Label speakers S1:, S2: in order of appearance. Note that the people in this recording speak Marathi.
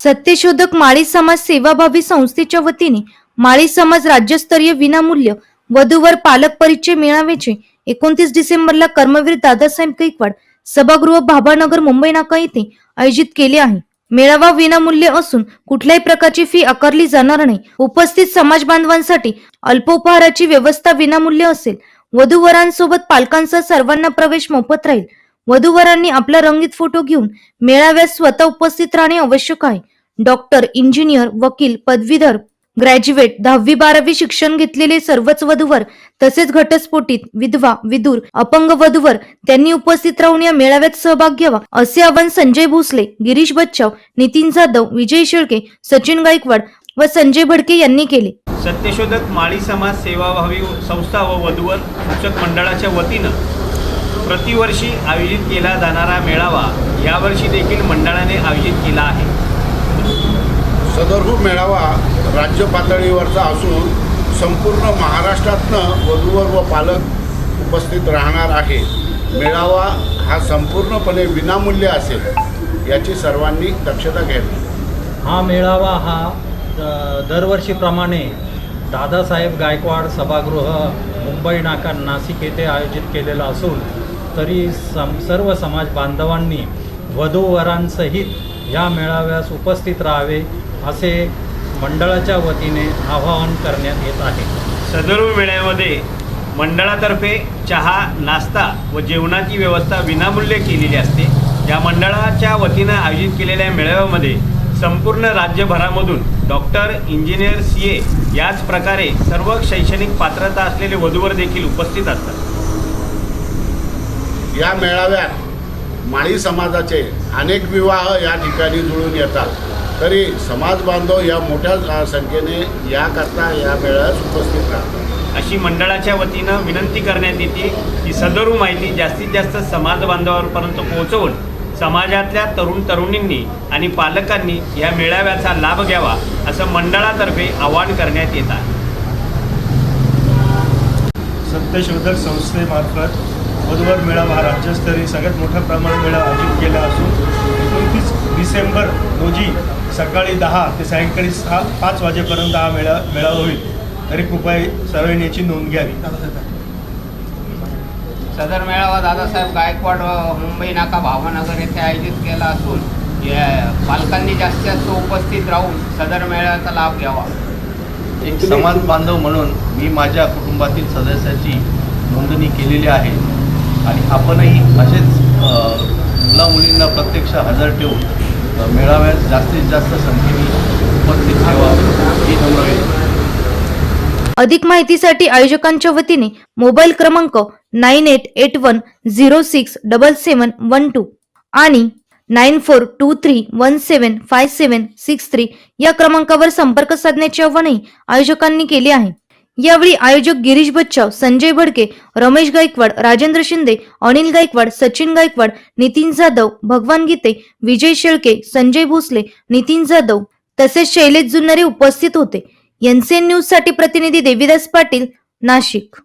S1: सत्यशोधक माळी समाज सेवाभावी संस्थेच्या वतीने माळी समाज राज्यस्तरीय विनामूल्य वधूवर पालक परिचय मेळाव्याचे एकोणतीस डिसेंबरला कर्मवीर दादासाहेब गायकवाड सभागृह भाभानगर मुंबई नाका येथे आयोजित केले आहे. मेळावा विनामूल्य असून कुठल्याही प्रकारची फी आकारली जाणार नाही. उपस्थित समाज बांधवांसाठी अल्पोपहाराची व्यवस्था विनामूल्य असेल. वधूवरांसोबत पालकांचा सर्वांना प्रवेश मोफत राहील. वधूवरांनी आपला रंगीत फोटो घेऊन मेळाव्यात स्वतः उपस्थित राहणे आवश्यक आहे. डॉक्टर इंजिनियर वकील पदवीधर ग्रॅज्युएट दहावी बारावी शिक्षण घेतलेले सर्वच वधूवर तसेच घटस्फोटीत विधवा विदूर अपंग वधूवर त्यांनी उपस्थित राहून या मेळाव्यात सहभाग घ्यावा असे आवाहन संजय भोसले गिरीश बच्चाव नितीन जाधव विजय शेळके सचिन गायकवाड व संजय भडके यांनी केले.
S2: सत्यशोधक माळी समाज सेवाभावी संस्था व वधूवर सूचक मंडळाच्या वतीनं प्रतिवर्षी आयोजित केला जाणारा मेळावा यावर्षी देखील मंडळाने आयोजित केला आहे.
S3: सदरहू मेळावा राज्य पातळीवरचा असून संपूर्ण महाराष्ट्रातनं वधूवर व पालक उपस्थित राहणार आहे. मेळावा हा संपूर्णपणे विनामूल्य असेल याची सर्वांनी दक्षता घ्यावी.
S4: हा मेळावा हा द- दरवर्षीप्रमाणे दादासाहेब गायकवाड सभागृह मुंबई नाका नाशिक येथे आयोजित केलेला असून तरी सम सर्व समाज बांधवांनी वधूवरांसहित या मेळाव्यास उपस्थित राहावे असे मंडळाच्या वतीने आवाहन करण्यात येत आहे.
S2: सदर्व मेळ्यामध्ये मंडळातर्फे चहा नाश्ता व जेवणाची व्यवस्था विनामूल्य केलेली असते. या मंडळाच्या वतीनं आयोजित केलेल्या मेळाव्यामध्ये संपूर्ण राज्यभरामधून डॉक्टर इंजिनियर सी ए याच प्रकारे सर्व शैक्षणिक पात्रता असलेले वधूवर देखील उपस्थित असतात.
S3: या मेळाव्यात माळी समाजाचे अनेक विवाह या ठिकाणी जुळून येतात. तरी समाज बांधव या मोठ्या संख्येने याकरता या मेळाव्यात उपस्थित राहतात.
S2: अशी मंडळाच्या वतीनं विनंती करण्यात येते की सदरू माहिती जास्तीत जास्त समाज बांधवांपर्यंत पोहोचवून समाजातल्या तरुण तरुणींनी आणि पालकांनी या मेळाव्याचा लाभ घ्यावा असं मंडळातर्फे आवाहन करण्यात येत आहे.
S5: सत्यशोधक संस्थेमार्फत वधूवर मेळावा हा राज्यस्तरीय सगळ्यात मोठ्या प्रमाणात मेळावा आयोजित केला असून एकोणतीस डिसेंबर रोजी सकाळी दहा ते सायंकाळी सहा पाच वाजेपर्यंत हा मेळा मेळावा होईल. तरी कृपया सर्वांनी याची नोंद घ्यावी.
S6: सदर मेळावा दादासाहेब गायकवाड व मुंबई नाका भावनगर येथे आयोजित केला असून या पालकांनी जास्तीत जास्त उपस्थित राहून सदर मेळाव्याचा लाभ घ्यावा.
S7: एक समाज बांधव म्हणून मी माझ्या कुटुंबातील सदस्याची नोंदणी केलेली आहे. आणि आपणही असेच मुला मुलींना प्रत्यक्ष हजर ठेवून मेळाव्यात जास्तीत जास्त संख्येने उपस्थित ठेवा ही नम्र
S1: अधिक माहितीसाठी आयोजकांच्या वतीने मोबाईल क्रमांक nine eight eight one zero six double seven one two आणि nine four two three one seven five seven six three या क्रमांकावर संपर्क साधण्याचे आवाहनही आयोजकांनी केले आहे. यावेळी आयोजक गिरीश बच्चाव संजय भडके रमेश गायकवाड राजेंद्र शिंदे अनिल गायकवाड सचिन गायकवाड नितीन जाधव भगवान गीते विजय शेळके संजय भोसले नितीन जाधव तसेच शैलेश जुन्नरे उपस्थित होते. एनसीएन न्यूजसाठी प्रतिनिधी देविदास पाटील नाशिक.